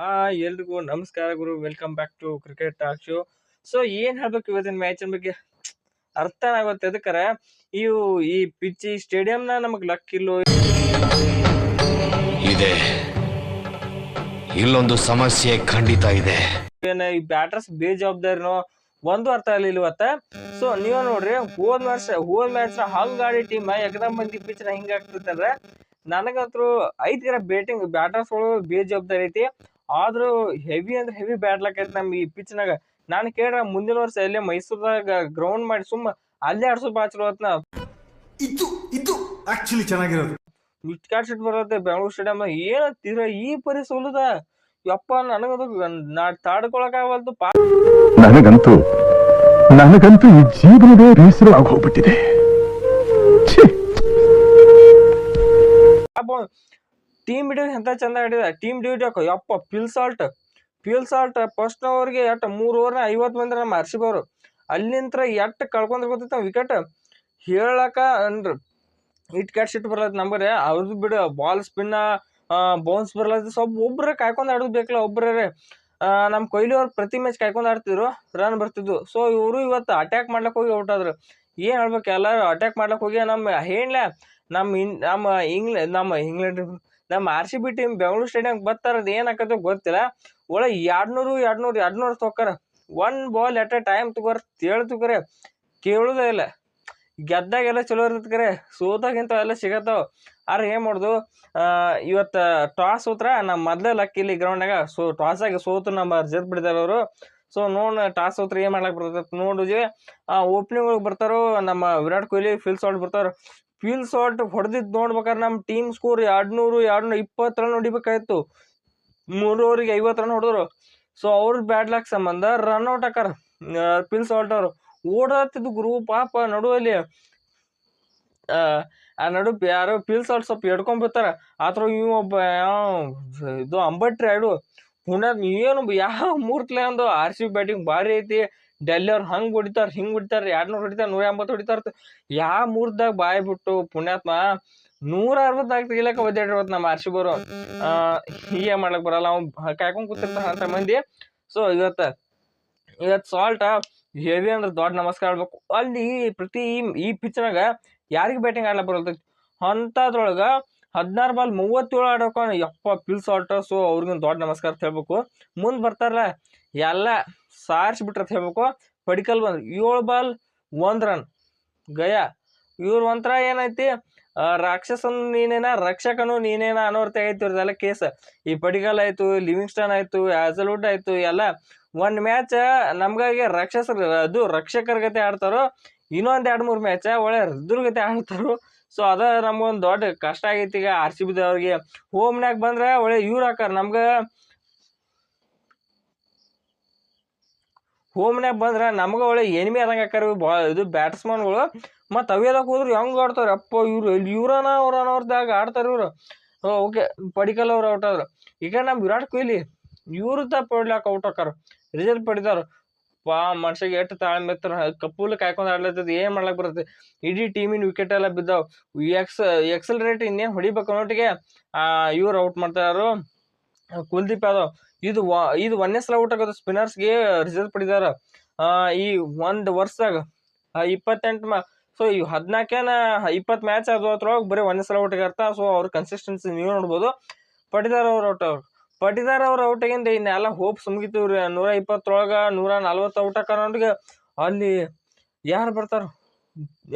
ಹಾ ಎಲ್ರಿಗೂ ನಮಸ್ಕಾರ ಗುರು. Welcome back to cricket talk show so ಏನ್ ಹೇಳ್ಬೇಕು ಇವತ್ತಿನ ಮ್ಯಾಚ್ ಬಗ್ಗೆ? ಅರ್ಥ ಆಗುತ್ತೆ. ಅದಕ್ಕರ ಇವು ಈ ಪಿಚ್ ಈ ಸ್ಟೇಡಿಯಂನ ನಮಗ್ ಲಕ್ ಇಲ್ಲೋ ಇದೆ. ಇಲ್ಲೊಂದು ಸಮಸ್ಯೆ ಖಂಡಿತ ಇದೆ. ಏನ ಈ ಬ್ಯಾಟರ್ಸ್ ಬೇಜವಾಬ್ದಾರಿನೋ ಒಂದು ಅರ್ಥ ಆಗಲಿಲ್ಲ ಇವತ್ತ. ಸೊ ನೀವ್ ನೋಡ್ರಿ ಹೋದ್ ಮ್ಯಾಚ್ ಹೋದ್ ಮ್ಯಾಚ್ ಹಂಗ್ ಆಡಿ ಟೀಮ್ ಎಕ್ದಮ್ ಮಂದಿ ಪಿಚ್ನ ಹಿಂಗ ಆಗ್ತಿತ್ತಂದ್ರ ನನಗಂತೂ ಗಿರ ಬ್ಯಾಟಿಂಗ್ ಬ್ಯಾಟರ್ಸ್ ಒಳಗ ಬೇಜವಾಬ್ದಾರಿ ಐತಿ. ಆದ್ರೂ ಹೆವಿ ಅಂದ್ರೆ ಹೆವಿ ಬ್ಯಾಡ್ ಲಕ್ ಐತಿ ಈ ಪಿಚ್ ನಾಗ. ನಾನು ಕೇಳ್ರ ಮುಂದಿನ ವರ್ಷ ಎಲ್ಲೇ ಮೈಸೂರ್ದಾಗ ಗ್ರೌಂಡ್ ಮಾಡಿ ಸುಮ್ಮ ಅಲ್ಲೇ ಆಡ್ಸೋ ಬಾ ಚಲೋ ಹೊತ್ನ ಇದು ಇದು ಆಕ್ಚುಲಿ ಚೆನ್ನಾಗಿರೋದು. ಶಿಟ್ ಬರುತ್ತೆ ಬೆಂಗಳೂರು ಸ್ಟೇಡಿಯಂ ಏನ ತೀರ ಈ ಪರಿ ಸೋಲುದ? ಯಪ್ಪ ನನಗದು ನಾ ತಾಡ್ಕೊಳಕಾಗಲ್ದು ಪಾ ನನಗಂತೂ ನನಗಂತೂ ಈ ಜೀವನವೇ ಬೇಸರ ಆಗೋಗ್ಬಿಟ್ಟಿದೆ ಟೀಮ್ ಡ್ಯೂಟಿ ಎಂತ ಚಂದ ಆಡಿದ? ಟೀಮ್ ಡ್ಯೂಟಿ ಹಾಕೋ. ಯಪ್ಪ Phil Salt Phil Salt first ಓವರ್ಗೆ ಎಟ್? ಮೂರು ಓವರ್ ಐವತ್ತು ಬಂದ್ರೆ ನಮ್ಮ ಹರ್ಷಿಬ್ ಅವರು ಅಲ್ಲಿಂತ್ರ ಎಟ್ ಕಳ್ಕೊಂಡು ಗೊತ್ತೈತ ವಿಕೆಟ್ ಹೇಳಕ ಅಂದ್ರ. ಇಟ್ ಕ್ಯಾಟ್ ಶಿಟ್ ಬರ್ಲತ್ ನಂಬರ್. ಅವ್ರದ್ದು ಬಿಡು ಬಾಲ್ ಸ್ಪಿನ್ ಬೌನ್ಸ್ ಬರ್ಲತ್ತ ಸ್ವಲ್ಪ ಒಬ್ರ ಕಾಯ್ಕೊಂಡು ಆಡೋದು ಬೇಕಲ್ಲ ಒಬ್ರೇ ನಮ್ಮ ಕೊಹ್ಲಿ ಅವ್ರು ಪ್ರತಿ ಮ್ಯಾಚ್ ಕಾಯ್ಕೊಂಡು ಆಡ್ತಿದ್ರು ರನ್ ಬರ್ತಿದ್ವು. ಸೊ ಇವರು ಇವತ್ತು ಅಟ್ಯಾಕ್ ಮಾಡ್ಲಿಕ್ಕೆ ಹೋಗಿ ಔಟ್ ಆದ್ರು. ಏನ್ ಹೇಳ್ಬೇಕು ಎಲ್ಲರೂ? ಅಟ್ಯಾಕ್ ಮಾಡ್ಲಿಕ್ಕೆ ಹೋಗಿ ನಮ್ಮ ಹೇಳ ನಮ್ಮ ಇನ್ ನಮ್ಮ ಇಂಗ್ಲೆ ನಮ್ಮ ಇಂಗ್ಲೆಂಡ್ ನಮ್ಮ R C B team Bengaluru stadium ಬರ್ತಾರದು ಅದು ಏನಾಕತ್ತೋ ಗೊತ್ತಿಲ್ಲ. ಒಳಗೆ ಎರಡ್ನೂರು ಎರಡ್ನೂರು ಎರಡ್ನೂರು ತೊಕ್ಕಾರ one ball at a time ತಗೋರ್ ತೇಳ್ ತಗೋರೆ ಕೇಳುದೇ ಇಲ್ಲ. ಗೆದ್ದಾಗೆಲ್ಲ ಚಲೋ ಇರ್ತೈತೆ ಕರೆ. ಸೋತಾಗಿಂತ ಎಲ್ಲ ಸಿಗತ್ತವ. ಆದ್ರೆ ಏನು ಮಾಡೋದು? ಇವತ್ತು ಟಾಸ್ ಸೋತ್ರ ನಮ್ಮ ಮೊದಲೇ ಲಕ್ ಇಲ್ಲಿ ಗ್ರೌಂಡ್ನಾಗ ಸೊ ಟಾಸ್ ಆಗಿ ಸೋತು ನಮ್ಮ ಜತ್ ಬಿಡ್ತಾರೆ ಅವರು. ಸೊ, ನೋಡ್ ಟಾಸ್ ಸೋತ್ರ ಏನು ಮಾಡ್ಲಾಕ್ ಬರ್ತೈತಿ ನೋಡಿದ್ವಿ. ಆ ಓಪನಿಂಗ್ ಒಳಗೆ ಬರ್ತಾರೋ ನಮ್ಮ ವಿರಾಟ್ ಕೊಹ್ಲಿ ಫಿಲ್ ಶಾಟ್ ಬರ್ತಾರ. ಫಿಲ್ ಶಾಟ್ ಹೊಡೆದಿದ್ ನೋಡ್ಬೇಕಾದ್ರೆ ನಮ್ಮ ಟೀಮ್ ಸ್ಕೋರ್ ಎರಡ್ನೂರು ಎರಡ್ನೂರ ಇಪ್ಪತ್ತು ರನ್ ಹೊಡಿಬೇಕಾಯ್ತು. ಮೂರು ಓವರಿಗೆ ಐವತ್ತು ರನ್ ಹೊಡೆದ್ರು. ಸೊ ಅವ್ರ ಬ್ಯಾಡ್ ಲಾಕ್ ಸಂಬಂಧ ರನ್ ಔಟ್ ಹಾಕಾರ ಫೀಲ್ ಶಾಟ್ ಅವರು. ಓಡಾಡ್ತಿದ್ದು ಗುರು ಪಾಪ ನಡುವಲ್ಲಿ ಆ, ನಡು ಯಾರೋ ಪಿಲ್ ಶಾಟ್ ಸ್ವಲ್ಪ ಎಡ್ಕೊಂಡ್ ಬಿಡ್ತಾರ. ಆತರ ಇವ್ ಒಬ್ಬ ಇದು ಅಂಬಟ್ರಿ ಆಡು. ಹುಣ್ಣ ಏನು ಯಾವ ಮೂರ್ತಲೆ ಒಂದು ಆರ್ ಸಿ ಬ್ಯಾಟಿಂಗ್ ಭಾರಿ ಐತಿ. ಡೆಲ್ಲಿ ಅವ್ರು ಹಂಗ್ ಹಿಂಗೆ ಹಿಂಗ್ ಎರಡು ನೂರು ಹೊಡಿತಾರೆ, ನೂರ ಎಂಬತ್ತು ಹೊಡಿತಾರೆ ಯಾವ ಮೂರ್ದಾಗ ಬಾಯ್ ಬಿಟ್ಟು ಪುಣ್ಯಾತ್ಮ ನೂರ ಅರವತ್ನಾಲ್ಕು ತೆಗಿಲಕ್ಕ ಒದ್ದಾಡಿರ್ವತ್ ನಮ್ಮ ಆರ್ ಸಿ ಬರು ಆ, ಹೀಗೆ ಮಾಡ್ಲಕ್ ಬರಲ್ಲ. ಅವ್ನು ಕಾಯ್ಕೊಂಡ್ ಕೂತಿರ್ತಾನ ಅಂತ ಮಂದಿ. ಸೊ ಇವತ್ತು ಇವತ್ತು ಸಾಲ್ಟ್ ಹೆವಿ ಅಂದ್ರೆ ದೊಡ್ಡ ನಮಸ್ಕಾರ ಆಡ್ಬೇಕು ಅಲ್ಲಿ ಪ್ರತಿ ಈ- ಪಿಚ್ನಾಗ ಯಾರಿಗೆ ಬ್ಯಾಟಿಂಗ್ ಆಡ್ಲಕ್ ಬರಲ್ತೈತಿ ಅಂತದ್ರೊಳಗ ಹದಿನಾರು ಬಾಲ್ ಮೂವತ್ತೇಳು ಆಡೋಕ ಯಪ್ಪ ಪಿಲ್ ಸಾಲ್ಟ್ ಸೊ ಅವ್ರಿಗೊಂದು ದೊಡ್ಡ ನಮಸ್ಕಾರ ಹೇಳ್ಬೇಕು. ಮುಂದೆ ಬರ್ತಾರಲ್ಲ ಎಲ್ಲ ಸಾರ್ಸಿ ಬಿಟ್ರ ಅಂತ ಹೇಳ್ಬೇಕು ಪಡಿಕಲ್ ಬಂದ್ ಏಳು ಬಾಲ್, ಒಂದು ರನ್ ಗಯ, ಇವ್ರ ಒಂಥರ ಏನೈತಿ ರಾಕ್ಷಸನು ನೀನೇನ, ರಕ್ಷಕನು ನೀನೇನ ಅನ್ನೋರ್ತ ಐತಿ ಇವ್ರದೆಲ್ಲ ಕೇಸ್. ಈ ಪಡಿಕಲ್ ಆಯ್ತು, ಲಿವಿಂಗ್ಸ್ಟನ್ ಆಯ್ತು ಆಸಲ್ವುಡ್ ಆಯ್ತು, ಎಲ್ಲ. ಒಂದು ಮ್ಯಾಚ್ ನಮ್ಗಾಗಿ ರಾಕ್ಷಸರು, ಅದು ರಕ್ಷಕರ ಗತೆ ಆಡ್ತಾರೋ, ಇನ್ನೊಂದು ಎರಡು ಮೂರು ಮ್ಯಾಚ್ ಒಳ್ಳೆ ರುದ್ರ ಗತೆ ಆಡ್ತಾರೋ. ಸೊ, ಅದ ನಮ್ಗೊಂದ್ ದೊಡ್ಡ ಕಷ್ಟ ಆಗೈತಿ ಈಗ ಆರ್ ಸಿ ಬಿದವ್ರಿಗೆ ಹೋಮ್ನ್ಯಾಗ ಬಂದ್ರೆ ಒಳ್ಳೆ ಇವ್ರು ಹಾಕಾರ ನಮ್ಗ ಹೋಮ್ನ್ಯಾಗ ಬಂದ್ರೆ ನಮ್ಗೆ ಒಳ್ಳೆ ಎನಿಮಿ ಆದಂಗ ಹಾಕಾರ ಬಾ ಇದು ಬ್ಯಾಟ್ಸ್ಮನ್ಗಳು ಮತ್ತು ಅವೇದಕ್ ಹೋದ್ರೆ ಹೆಂಗೆ ಆಡ್ತಾರೆ ಅಪ್ಪ, ಇವ್ರು ಇವ್ರನ ಅವ್ರ ಅನ್ನೋರ್ದಾಗ ಆಡ್ತಾರೆ ಇವರು. ಓಕೆ, ಪಡಿಕಲ್ ಅವ್ರು ಔಟ್ ಆದ್ರು. ಈಗ ನಮ್ಮ ವಿರಾಟ್ ಕೊಹ್ಲಿ ಇವ್ರ ಪಡ್ಲಾಕೆ ಔಟ್ ಹಾಕಾರ ರಿಸಲ್ಟ್ ಪಡಿತಾರ ಪಾ ಮನುಷ್ಯಗೆ ಎಷ್ಟು ತಾಳ್ಮೆ ಕಪ್ಪುಲ್ ಕಾಯ್ಕೊಂಡು ಆಡ್ಲತ್ತದ, ಏನು ಮಾಡ್ಲಕ್ಕೆ ಬರುತ್ತೆ? ಇಡೀ ಟೀಮಿನ ವಿಕೆಟ್ ಎಲ್ಲ ಬಿದ್ದಾವೆ. ಎಕ್ಸ್ ಎಕ್ಸಲ್ ರೇಟ್ ಇನ್ನೇನು ಹೊಡಿಬೇಕು ಅನ್ನೋಟಿಗೆ ಇವ್ರು ಔಟ್ ಮಾಡ್ತಾರು. ಕುಲ್ದೀಪ್ ಯಾದವ್, ಇದು ಇದು ಒಂದೇ ಸಲ ಔಟ್ ಆಗೋದು ಸ್ಪಿನ್ನರ್ಸ್ಗೆ ರಿಸಲ್ಟ್ ಪಡಿದಾರ ಈ ಒಂದು ವರ್ಷದಾಗ ಇಪ್ಪತ್ತೆಂಟು ಮ ಸೊ ಈ ಹದಿನಾಲ್ಕೇನ ಇಪ್ಪತ್ತು ಮ್ಯಾಚ್ ಅದ್ರೊಳಗೆ ಬರೀ ಒಂದೇ ಸಲ ಔಟ್ ಅರ್ಥ. ಸೊ ಅವ್ರ ಕನ್ಸಿಸ್ಟೆನ್ಸಿ ನೀವು ನೋಡ್ಬೋದು. ಪಟಿದಾರ ಅವ್ರ ಔಟ್ ಅವ್ರು ಪಟಿದಾರ್ ಅವ್ರ ಔಟ್ ಆಗಿಂದ ಇನ್ನೆಲ್ಲ ಹೋಪ್ ಸುಮ್ಗಿತ್ತು ಇವ್ರು ನೂರ ಇಪ್ಪತ್ತರೊಳಗ ನೂರ ನಲ್ವತ್ತು ಔಟ್ ಹಾಕೋರಿಗೆ ಅಲ್ಲಿ ಯಾರು ಬರ್ತಾರ?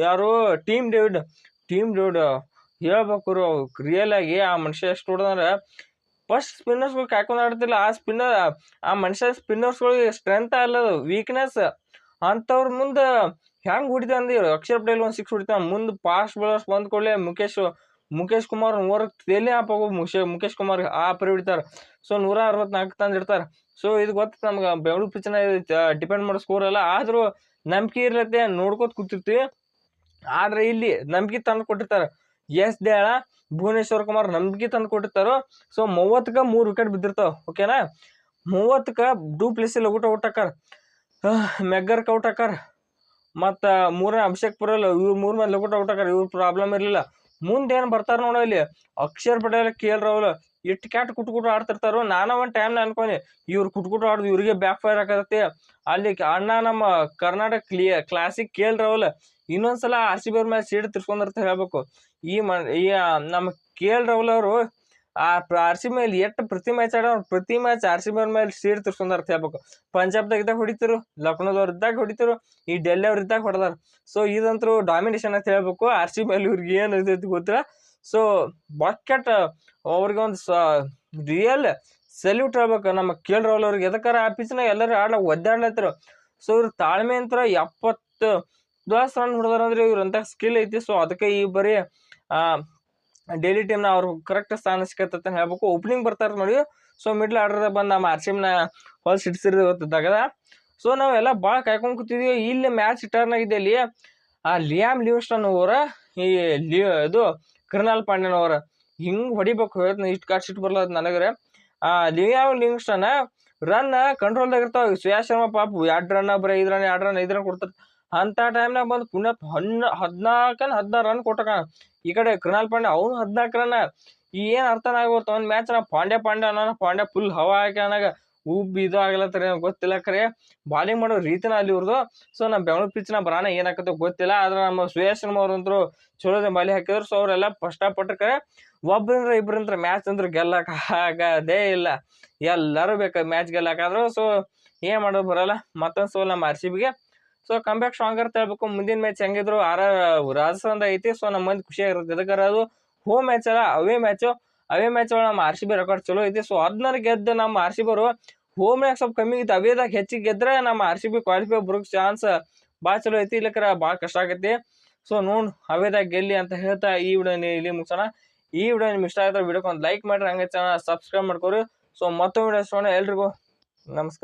ಯಾರು? ಟೀಮ್ ಡೇವಿಡ್ ಟೀಮ್ ಡೇವಿಡ್ ಹೇಳ್ಬೇಕು ರಿಯಲ್ ಆಗಿ ಆ ಮನುಷ್ಯ ಎಷ್ಟು ಹೊಡೆದಂದ್ರೆ ಫಸ್ಟ್ ಸ್ಪಿನ್ನರ್ಸ್ಗಳು ಕಾಯ್ಕೊಂಡು ಆಡ್ತಿಲ್ಲ. ಆ ಸ್ಪಿನ್ನರ್ ಆ ಮನುಷ್ಯ ಸ್ಪಿನ್ನರ್ಸ್ಗಳಿಗೆ ಸ್ಟ್ರೆಂತ್ ಅಲ್ಲದು ವೀಕ್ನೆಸ್ ಅಂಥವ್ರ ಮುಂದೆ ಹೆಂಗೆ ಹೊಡಿತಾವ ಅಂದ್ರೆ ಅಕ್ಷರ್ ಪಟೇಲ್ ಒಂದು ಸಿಕ್ಸ್ ಹೊಡಿತಾವ. ಮುಂದೆ ಫಾಸ್ಟ್ ಬೌಲರ್ಸ್ ಬಂದ ಕೂಡಲೇ ಮುಖೇಶ್ ಮುಖೇಶ್ ಕುಮಾರ್ ಮೂರಕ್ಕೆ ತೇಲಿ ಹಾಕೋಗು ಮುಖೇ ಮುಖೇಶ್ ಕುಮಾರ್ ಆ ಪರಿ ಹೊಡಿತಾರೆ. ಸೊ ನೂರ ಅರವತ್ನಾಲ್ಕು ತಂದು ಇಡ್ತಾರೆ. ಸೊ ಇದು ಗೊತ್ತು ನಮ್ಗೆ ಬೆಂಗಳೂರು ಪಿಚ್ನ ಡಿಪೆಂಡ್ ಮಾಡೋ ಸ್ಕೋರ್ ಅಲ್ಲ ಆದರೂ ನಂಬಿಕೆ ಇರ್ಲತ್ತೆ ನೋಡ್ಕೋತ ಕೂತಿರ್ತೀವಿ. ಆದರೆ ಇಲ್ಲಿ ನಂಬಿಕೆ ತಂದು ಕೊಟ್ಟಿರ್ತಾರೆ. ಎಸ್ ದೇಳ. ಭುವನೇಶ್ವರ್ ಕುಮಾರ್ ನಂಬಿಕೆ ತಂದು ಕೊಟ್ಟಿರ್ತಾರೋ? ಸೊ ಮೂವತ್ತಕ್ಕ ಮೂರು ವಿಕೆಟ್ ಬಿದ್ದಿರ್ತಾವ ಓಕೆನಾ ಮೂವತ್ತಕ್ಕ ಡೂ ಪ್ಲೇಸ್ ಇಲ್ಲ ಊಟ ಔಟ್ ಹಾಕಾರ ಮೆಗ್ಗರ್ ಔಟ್ ಹಾಕಾರ ಮತ್ತು ಮೂರನೇ ಅಭಿಷೇಕ್ ಪುರಲ್ ಇವ್ರು ಮೂರು ಮಂದಿ ಲಗುಟ ಔಟ್ ಹಾಕಾರ ಇವ್ರ ಪ್ರಾಬ್ಲಮ್ ಇರಲಿಲ್ಲ. ಮುಂದೆ ಏನು ಬರ್ತಾರ ನೋಡ ಇಲ್ಲಿ ಅಕ್ಷರ್ ಪಟೇಲ್, ಕೆ ಎಲ್ ರಾಹುಲ್ ಇಟ್ಟು ಕ್ಯಾಟ್ ಕುಟ್ಕುಟ್ಟು ಆಡ್ತಿರ್ತಾರೋ? ನಾನು ಒಂದು ಟೈಮ್ನ ಅನ್ಕೊಂಡೆ. ಇವ್ರು ಕುಟ್ಕುಟ್ಟು ಆಡೋದು ಇವ್ರಿಗೆ ಬ್ಯಾಕ್ ಫೈರ್ ಹಾಕತ್ತೆ ಅಲ್ಲಿ ಅಣ್ಣ ನಮ್ಮ ಕರ್ನಾಟಕ ಕ್ಲಿಯ ಕ್ಲಾಸಿಕ್ ಕೆ ಎಲ್ ಇನ್ನೊಂದ್ಸಲ ಆರ್ ಸಿ ಬಿ ಅವ್ರ ಮೇಲೆ ಸೀಟ್ ತಿರ್ಸ್ಕೊಂಡಿರ್ತ ಹೇಳ್ಬೇಕು. ಈ ಮ ಈ ನಮ್ಮ ಕೆ ಎಲ್ ರಾಹುಲ್ ಅವರು, ಆ ಆರ್ ಸಿ ಮೇಲೆ ಎಷ್ಟು ಪ್ರತಿ ಮ್ಯಾಚ್ ಆಡೋ ಪ್ರತಿ ಮ್ಯಾಚ್ ಆರ್ ಸಿ ಬಿ ಅವ್ರ ಮೇಲೆ ಸೀಟ್ ತಿರ್ಸ್ಕೊಂಡಾರ ಹೇಳ್ಬೇಕು. ಪಂಜಾಬ್ದಾಗ ಇದ್ದಾಗ ಹೊಡಿತಿರು, ಲಕ್ನೋದವ್ರು ಇದ್ದಾಗ ಹೊಡಿತಿರು, ಈ ಡೆಲ್ಲಿ ಅವ್ರು ಇದ್ದಾಗ ಹೊಡೆದಾರ. ಸೊ, ಇದಂತರೂ ಡಾಮಿನೇಷನ್ ಅಂತ ಹೇಳ್ಬೇಕು. ಆರ್ ಸಿ ಬಿ ಇವ್ರಿಗೆ ಏನು ಇದೈತಿ ಗೊತ್ತಿಲ್ಲ ಸೊ, ಬಾಕೆಟ್ ಅವ್ರಿಗೆ ಒಂದು ಸ ರಿಯಲ್ ಸೆಲ್ಯೂಟ್ ಹೇಳ್ಬೇಕು. ನಮ್ಮ ಕೇಳ್ ರಾಹುಲ್ ಅವ್ರಿಗೆ ಎದಕ್ಕಾರ ಆ ಪಿಚ್ನಾಗ ಎಲ್ಲರೂ ಆಡ ಒದ್ದಾಡ್ಲತ್ತಿರು ಸೊ, ಇವ್ರ ತಾಳ್ಮೆ ಅಂತ ಎಪ್ಪತ್ತು ಪ್ಲಸ್ ರನ್ ಹೊಡೆದಾರ ಅಂದ್ರೆ ಇವ್ರಂತ ಸ್ಕಿಲ್ ಐತಿ ಸೊ ಅದಕ್ಕೆ ಈ ಬರೀ ಡೈಲಿ ಟೀಮ್ನ ಅವ್ರು ಕರೆಕ್ಟ್ ಸ್ಥಾನ ಸಿಕ್ಕತ್ತ ಹೇಳ್ಬೇಕು. ಓಪನಿಂಗ್ ಬರ್ತಾರೆ ನೋಡಿ ಸೊ ಮಿಡ್ಲ್ ಆರ್ಡರ್ ಬಂದು ನಮ್ಮ ಆರ್ ಸಿ ಎಮ್ನ ಗೊತ್ತಿದ್ದಾಗದ. ಸೊ ನಾವೆಲ್ಲ ಭಾಳ ಕಾಯ್ಕೊಂಡು ಕೂತಿದ್ವಿ. ಇಲ್ಲಿ ಮ್ಯಾಚ್ ಟರ್ನ್ ಆಗಿದೆ ಅಲ್ಲಿ, ಆ ಲಿಯಾಮ್ ಲಿವಿಸ್ಟನ್ ಅವರ, ಈ, ಲಿ, ಇದು ಕೃಣಾಲ್ ಪಾಂಡ್ಯನ್ ಹಿಂಗ್ ಹೊಡಿಬೇಕು ಹೇಳ್ತೀನಿ ಇಷ್ಟು ಕಾಟ್ ಸಿಟ್ಟು ಬರಲ್ಲ ನನಗರೆ. ಆ ಲಿಯಾಮ್ ಲಿವಿಸ್ಟನ್ ರನ್ ಕಂಟ್ರೋಲ್ದಾಗ ಇರ್ತಾವೆ. ಸುಯಾ ಶರ್ಮಾ ಪಾಪು, ಎರಡು ರನ್ ಬರೀ ಐದು ರನ್ ಎರಡು ರನ್ ಐದು ರನ್ ಕೊಡ್ತಾರೆ ಅಂತ ಟೈಮ್ನಾಗ ಬಂದು ಪುಣ್ಯ ಹನ್ನ, ಹದಿನಾಲ್ಕನ್ ಹದಿನಾರು ರನ್ ಕೊಟ್ಟಕ. ಈ ಕಡೆ ಕೃಣಾಲ್ ಪಾಂಡ್ಯ ಅವನು ಹದಿನಾಲ್ಕು ರನ್ ಏನು ಅರ್ಥನ ಆಗ್ಬೋದು ಒಂದ್ ಮ್ಯಾಚ್ ನಾ? ಪಾಂಡ್ಯ ಪಾಂಡ್ಯ ಅನ್ನೋ ಪಾಂಡ್ಯ ಫುಲ್ ಹವಾ ಹಾಕ್ಯಾನಾಗ ಉಬ್ಬಿ ಇದು ಗೊತ್ತಿಲ್ಲ ಖರೆ ಬಾಲಿಂಗ್ ಮಾಡೋ ರೀತಿನ ಅಲ್ಲಿ ಇವ್ರದ್ದು ಸೊ ನಮ್ಮ ಬೆಂಗಳೂರು ಪಿಚ್ನ ಬರಾನ ಏನಾಗತ್ತೆ ಗೊತ್ತಿಲ್ಲ. ಆದ್ರೆ ನಮ್ಮ ಸುಯೇಶ್ ಶರ್ಮಾ ಅವ್ರಂತರು ಚಲೋದ ಬಾಲಿ ಹಾಕಿದ್ರು. ಸೊ ಅವರೆಲ್ಲ ಕಷ್ಟಪಟ್ಟರೆ ಒಬ್ಬರಿಂದ ಇಬ್ಬರಿಂದ್ರ ಮ್ಯಾಚ್ ಅಂದ್ರೆ ಗೆಲ್ಲಕ್ ಆಗದೇ ಇಲ್ಲ. ಎಲ್ಲರೂ ಬೇಕು ಮ್ಯಾಚ್ ಗೆಲ್ಲಕ್ಕಾದ್ರು ಸೊ ಏನ್ ಮಾಡೋದು ಬರಲ್ಲ. ಮತ್ತೊಂದು ಸೋಲ್ ನಮ್ಮ ಆರ್ ಸಿ ಬಿಗೆ ಸೊ ಕಂಬ್ಯಾಕ್ ಅಂತ ಹೇಳ್ಬೇಕು. ಮುಂದಿನ ಮ್ಯಾಚ್ ಹೆಂಗಿದ್ರು ಆರ, ರಾಜಸ್ಥಾನದ ಐತಿ. ಸೊ ನಮ್ಮ ಮಂದಿ ಖುಷಿಯಾಗಿರುತ್ತೆ ಯಾಕಂದ್ರೆ ಅದು. ಹೋಮ್ ಮ್ಯಾಚ್ ಅಲ್ಲ ಅವೇ ಮ್ಯಾಚು ಅವೇ ಮ್ಯಾಚ್ ನಮ್ಮ ಆರ್ ಸಿ ಬಿ ರೆಕಾರ್ಡ್ ಚಲೋ ಐತಿ. ಸೊ ಅದನ್ನ ಗೆದ್ದು ನಮ್ಮ ಆರ್ ಸಿ ಹೋಮ್ ಮ್ಯಾಚ್ ಸ್ವಲ್ಪ ಕಮ್ಮಿ ಇತ್ತು ಅವೇದಾಗ ಹೆಚ್ಚಿಗೆ ಗೆದ್ರೆ ನಮ್ಮ ಆರ್ ಸಿ ಬಿ ಕ್ವಾಲಿಫೈ ಬರೋಕ್ ಚಾನ್ಸ್ ಭಾಳ ಚಲೋ ಐತಿ. ಇಲ್ಲಕ್ರ ಭಾಳ ಕಷ್ಟ ಆಗೈತಿ. ಸೊ ನೋಡ್ ಅವೇದಾಗ ಗೆಲ್ಲಿ ಅಂತ ಹೇಳ್ತಾ ಈ ವಿಡಿಯೋ ಇಲ್ಲಿ ಮುಗಿಸೋಣ. ಈ ವಿಡಿಯೋ ನಿಮ್ಗೆ ಇಷ್ಟ ಆಯ್ತು ವಿಡಿಯೋಕ್ಕೆ ಒಂದು ಲೈಕ್ ಮಾಡ್ರಿ. ಹಂಗೆ ಚಾನಲ್ ಸಬ್ಸ್ಕ್ರೈಬ್ ಮಾಡ್ಕೊರಿ. ಸೊ ಮತ್ತೊಂದು ವಿಡಿಯೋ ಎಲ್ರಿಗೂ ನಮಸ್ಕಾರ.